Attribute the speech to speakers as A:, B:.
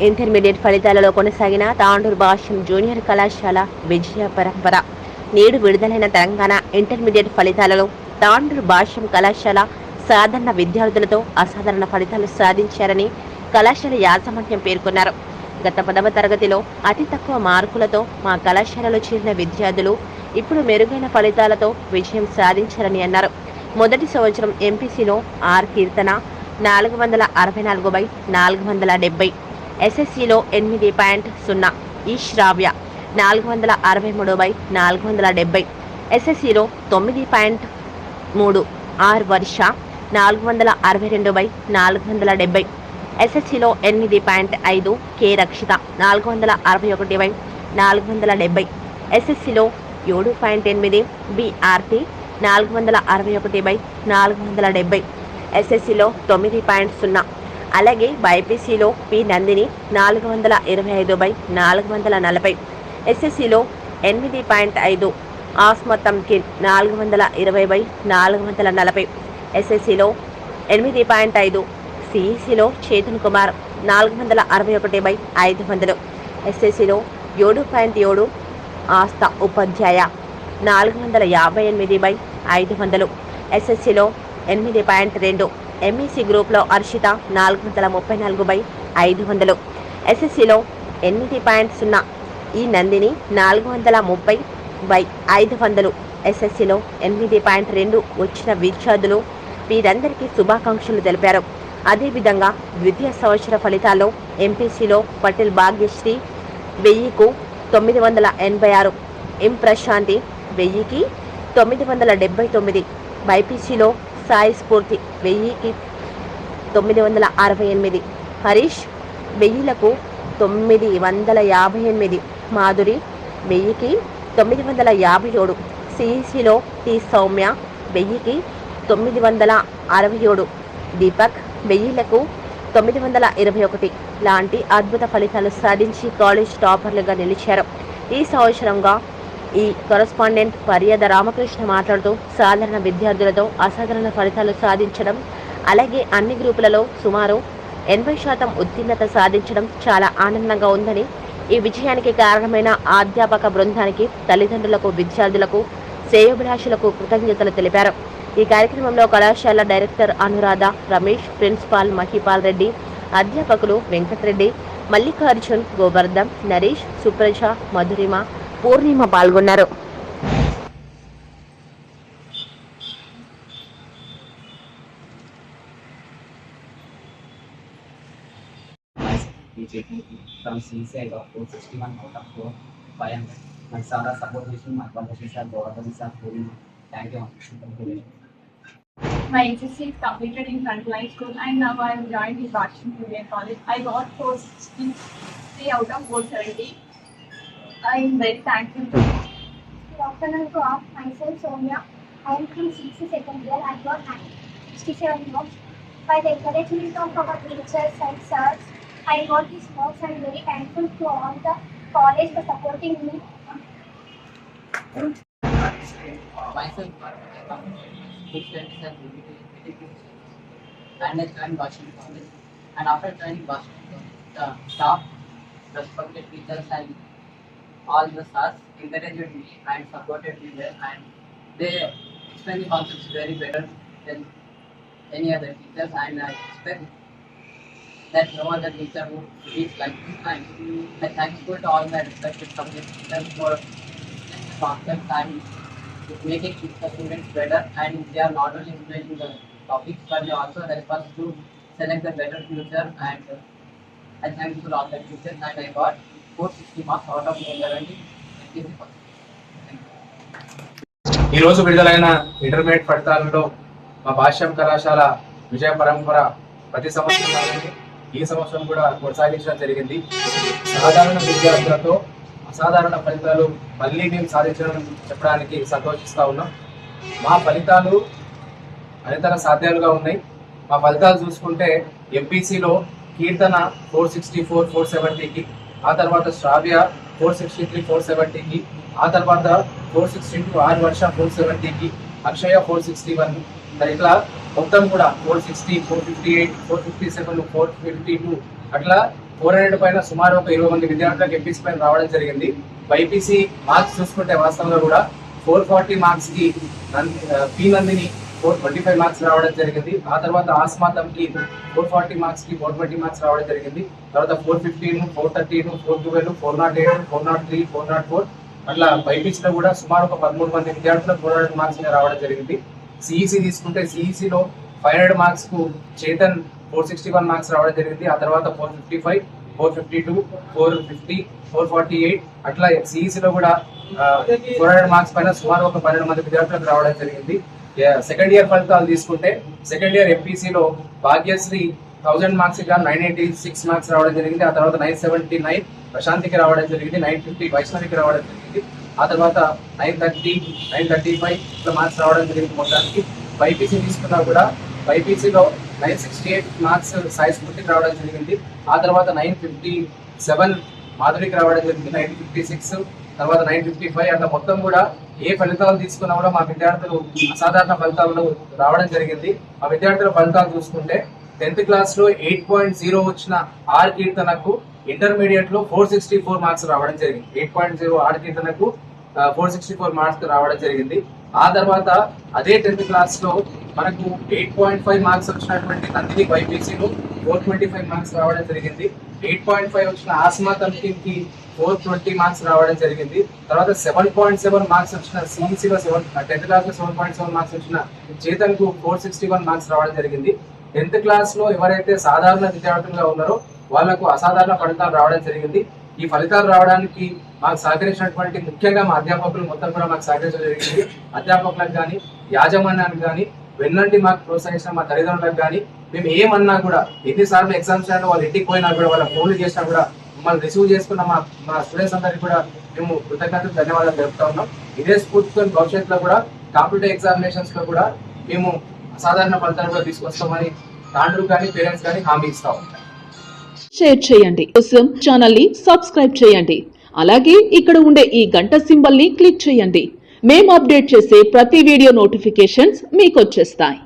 A: Intermediate ఫలితాలలో కొనసాగిన తాండూరు భాష్యం junior కళాశాల విజయ పరంపర. నేడు విడుదలైన తెలంగాణ ఇంటర్మీడియట్ ఫలితాలలో తాండూరు భాష్యం కళాశాల సాధారణ విద్యార్థులతో అసాధారణ ఫలితాలు సాధించారని కళాశాల యాజమాన్యం పేర్కొన్నారు. గత పదవ తరగతిలో అతి తక్కువ మార్కులతో మా కళాశాలలో చేరిన విద్యార్థులు ఇప్పుడు మెరుగైన ఫలితాలతో విజయం సాధించారని అన్నారు. మొదటి సంవత్సరం ఎంపీసీలో ఆర్ కీర్తన నాలుగు వందల అరవై నాలుగు బై నాలుగు వందల డెబ్బై. ఎస్ఎస్సిలో ఎనిమిది పాయింట్ సున్నా. ఈ శ్రావ్య నాలుగు వందల అరవై మూడు బై నాలుగు వందల డెబ్బై. ఎస్ఎస్సిలో తొమ్మిది పాయింట్ మూడు. ఆర్ వర్ష నాలుగు వందల అరవై రెండు బై నాలుగు వందల డెబ్బై. ఎస్ఎస్సిలో ఎనిమిది పాయింట్ ఐదు కే రక్షిత నాలుగు వందల అరవై ఒకటి బై నాలుగు వందల డెబ్బై. ఎస్ఎస్సిలో ఏడు పాయింట్ ఎనిమిది బిఆర్టీ నాలుగు వందల అరవై ఒకటి బై నాలుగు వందల డెబ్బై. ఎస్ఎస్సిలో తొమ్మిది పాయింట్ సున్నా. అలాగే బైపీసీలో పి నందిని నాలుగు వందల ఇరవై ఐదు బై నాలుగు వందల నలభై. ఎస్ఎస్సిలో ఎనిమిది పాయింట్ ఐదు ఆస్ మొత్తం కి నాలుగు వందల ఇరవై బై నాలుగు వందల నలభై. ఎస్ఎస్సిలో ఎనిమిది పాయింట్ ఐదు సిఈసిలో చేతన్ కుమార్ నాలుగు వందల అరవై ఒకటి బై ఐదు వందలు. ఎస్ఎస్సిలో ఏడు పాయింట్ ఏడు ఆస్థ ఉపాధ్యాయ నాలుగు వందల యాభై ఎనిమిది బై ఐదు వందలు. ఎస్ఎస్సిలో ఎనిమిది పాయింట్ రెండు ఎంఈసి గ్రూప్లో అర్షిత నాలుగు వందల ముప్పై నాలుగు బై ఐదు వందలు. ఎస్ఎస్సిలో ఎనిమిది పాయింట్ సున్నా. ఈ నందిని నాలుగు వందల ముప్పై బై ఐదు వందలు. ఎస్ఎస్సిలో ఎనిమిది పాయింట్ రెండు వచ్చిన విద్యార్థులు వీరందరికీ శుభాకాంక్షలు తెలిపారు. అదేవిధంగా ద్వితీయ సంవత్సర ఫలితాల్లో ఎంపీసీలో పటేల్ భాగ్యశ్రీ వెయ్యికు తొమ్మిది వందల ఎనభై ఆరు. ఎం ప్రశాంతి వెయ్యికి తొమ్మిది వందల డెబ్బై తొమ్మిది. బైపీసీలో సాయి స్ఫూర్తి వెయ్యికి తొమ్మిది వందల అరవై ఎనిమిది. హరీష్ వెయ్యిలకు తొమ్మిది వందల యాభై ఎనిమిది. మాధురి వెయ్యికి తొమ్మిది వందల యాభై ఏడు. సిఈసిలో టి సౌమ్య వెయ్యికి తొమ్మిది వందల అరవై ఏడు. దీపక్ వెయ్యిలకు తొమ్మిది వందల ఇరవై ఒకటి. లాంటి అద్భుత ఫలితాలు సాధించి కాలేజ్ టాపర్లుగా నిలిచారు. ఈ సంవత్సరంగా ఈ కరస్పాండెంట్ పర్యాద రామకృష్ణ మాట్లాడుతూ సాధారణ విద్యార్థులతో అసాధారణ ఫలితాలు సాధించడం అలాగే అన్ని గ్రూపులలో సుమారు ఎనభై శాతం ఉత్తీర్ణత సాధించడం చాలా ఆనందంగా ఉందని ఈ విజయానికి కారణమైన అధ్యాపక బృందానికి తల్లిదండ్రులకు విద్యార్థులకు శ్రేయోభిలాషులకు కృతజ్ఞతలు తెలిపారు. ఈ కార్యక్రమంలో కళాశాల డైరెక్టర్ అనురాధ రమేష్ ప్రిన్సిపాల్ మహిపాల్ రెడ్డి అధ్యాపకులు వెంకటరెడ్డి మల్లికార్జున్ గోవర్ధన్ నరేష్ సుప్రజ మధురిమ పూర్ణిమ పాల్గొన్నారు
B: from CC, I got 461 out of 4, 500. My Sara support mission, my qualifications are Govardhan sir, Purima. Thank you. Thank you.
C: My HSC is completed in Frontline School and now I am joined in Washington Junior College. I got 463 out of 470. I am very thankful to
D: Good afternoon to all. Myself Soumya. I am from 6th second year. I got 67 marks. By the encouragement of our teachers and sirs, I got these marks. I am very thankful to all the college for supporting me.
B: Myself, good friends and and I joined Washington College. And after joining Washington, the staff, respected teachers and all the stars encouraged me and supported me well and they explained the concepts very better than any other teachers. And I expect that no other teacher would teach like this. And I thankful to all my respected subject teachers for concepts and making the students better. And they are not only explaining the topics but they also help us to select the better future. And uh, I thank to all the teachers and I got 460 marks out of 470 and this is all. Thank you.
E: ఈ రోజు విడుదలైన intermediate ఫలితాలలో మా భాష్యం కళాశాల విజయ పరంపర ప్రతి సంవత్సరం ఈ సంవత్సరం కూడా కొనసాగించడం జరిగింది సాధారణ విద్యార్థులతో అసాధారణ ఫలితాలు మళ్ళీ మేము సాధించడం చెప్పడానికి సంతోషిస్తూ ఉన్నాం మా ఫలితాలు అనితర సాధ్యాలుగా ఉన్నాయి మా ఫలితాలు చూసుకుంటే ఎంపీసీలో Keerthana four sixty four four సెవెంటీకి ఆ తర్వాత Sravya four sixty three four సెవెంటీకి ఆ తర్వాత ఫోర్ సిక్స్టీ టూ ఆరు వర్ష ఫోర్ సెవెంటీకి అక్షయ ఫోర్ సిక్స్టీ వన్. ఇట్లా మొత్తం కూడా four sixty four fifty eight four fifty seven four fifty two. అట్లా ఫోర్ హండ్రెడ్ పైన సుమారు ఒక ఇరవై మంది విద్యార్థులకు ఎంపీసీ పైన రావడం జరిగింది. బైపీసీ మార్క్స్ చూసుకుంటే వాస్తవంలో కూడా ఫోర్ ఫార్టీ మార్క్స్కి P Nandini four twenty five marks రావడం జరిగింది. ఆ తర్వాత ఆస్మాతంకి ఫోర్ ఫార్టీ మార్క్స్కి ఫోర్ ట్వంటీ మార్క్స్ రావడం జరిగింది. తర్వాత four fifteen four thirteen four twelve four not eight four not three four not four అట్లా బైపీసీలో కూడా సుమారు ఒక పదమూడు మంది విద్యార్థులకు ఫోర్ హండ్రెడ్ మార్క్స్ రావడం జరిగింది. సిఈసి తీసుకుంటే సిఈసి లో five hundred మార్క్స్కు Chetan four sixty one marks రావడం జరిగింది. ఆ తర్వాత four fifty five four fifty two four fifty four forty eight అట్లా సిఈసి లో కూడా ఫోర్ హండ్రెడ్ మార్క్స్ పైన సుమారు ఒక పన్నెండు మంది విద్యార్థులకు రావడం జరిగింది. సెకండ్ ఇయర్ ఫలితాలు తీసుకుంటే సెకండ్ ఇయర్ ఎంపీసీలో భాగ్యశ్రీ థౌసండ్ మార్క్స్గా నైన్ ఎయిటీ సిక్స్ మార్క్స్ రావడం జరిగింది. ఆ తర్వాత నైన్ సెవెంటీ నైన్ ప్రశాంతికి రావడం జరిగింది. నైన్ ఫిఫ్టీ వైష్ణవికి రావడం జరిగింది. ఆ తర్వాత nine thirty nine thirty five ఇట్లా మార్క్స్ రావడం జరిగింది మొత్తానికి. బైపీసీ తీసుకున్నా కూడా బైపీసీలో nine sixty eight marks Sai స్ఫూర్తికి రావడం జరిగింది. ఆ తర్వాత నైన్ ఫిఫ్టీ సెవెన్ మాధురికి రావడం జరిగింది. నైన్ ఫిఫ్టీ సిక్స్ తర్వాత నైన్ ఫిఫ్టీ ఫైవ్ అట్లా మొత్తం కూడా ఏ ఫలితాలు తీసుకున్నా కూడా మా విద్యార్థులు అసాధారణ ఫలితాలు రావడం జరిగింది. ఆ విద్యార్థుల ఫలితాలు చూసుకుంటే టెన్త్ క్లాస్లో ఎయిట్ పాయింట్ జీరో వచ్చిన ఆర్ కీర్తనకు ఇంటర్మీడియట్లో ఫోర్ సిక్స్టీ ఫోర్ మార్క్స్ రావడం జరిగింది. ఎయిట్ పాయింట్ జీరో ఆర్ కీర్తనకు ఫోర్ సిక్స్టీ ఫోర్ మార్క్స్ రావడం జరిగింది. ఆ తర్వాత అదే టెన్త్ క్లాస్లో మనకు ఎయిట్ పాయింట్ ఫైవ్ మార్క్స్ వచ్చినటువంటి నందిని బైపీసీలో ఫోర్ ట్వంటీ ఫైవ్ మార్క్స్ రావడం జరిగింది. ఎయిట్ పాయింట్ ఫైవ్ వచ్చిన ఆస్మా కి ఫోర్ ట్వంటీ మార్క్స్ రావడం జరిగింది. తర్వాత సెవెన్ పాయింట్ సెవెన్ మార్క్స్ వచ్చిన సిఈసీలో సెవెన్ టెన్త్ క్లాస్లో సెవెన్ పాయింట్ సెవెన్ మార్క్స్ వచ్చిన చేతన్కు ఫోర్ సిక్స్టీ వన్ మార్క్స్ రావడం జరిగింది. టెన్త్ క్లాస్లో ఎవరైతే సాధారణ విద్యార్థులుగా ఉన్నారో వాళ్ళకు అసాధారణ ఫలితాలు రావడం జరిగింది. ఈ ఫలితాలు రావడానికి మాకు సహకరించినటువంటి ముఖ్యంగా మా అధ్యాపకులు మొత్తం కూడా మాకు సహకరించడం జరిగింది. అధ్యాపకులకు కానీ యాజమాన్యానికి కానీ వెన్నంటి మాకు ప్రోత్సహించిన మా తల్లిదండ్రులకు కానీ మేము ఏమన్నా కూడా ఎన్నిసార్లు ఎగ్జామ్స్ అయినా వాళ్ళు ఇంటికి పోయినా కూడా వాళ్ళ ఫోన్లు చేసినా కూడా మమ్మల్ని రిసీవ్ చేసుకున్న మా మా స్టూడెంట్స్ అందరికీ కూడా మేము కృతజ్ఞతలు ధన్యవాదాలు తెలుపుతా ఉన్నాం. ఇదే స్ఫూర్తితో భవిష్యత్తులో కూడా కాంపిటేటివ్ ఎగ్జామినేషన్స్లో కూడా మేము అసాధారణ ఫలితాలు కూడా తీసుకొస్తామని తాండ్రు కానీ పేరెంట్స్ కానీ హామీ ఇస్తాం
F: షేర్ చేయండి. కోసం ఛానల్ని సబ్స్క్రైబ్ చేయండి. అలాగే ఇక్కడ ఉండే ఈ గంట సింబల్ని క్లిక్ చేయండి. మేము అప్డేట్ చేసే ప్రతి వీడియో నోటిఫికేషన్స్ మీకు వచ్చేస్తాయి.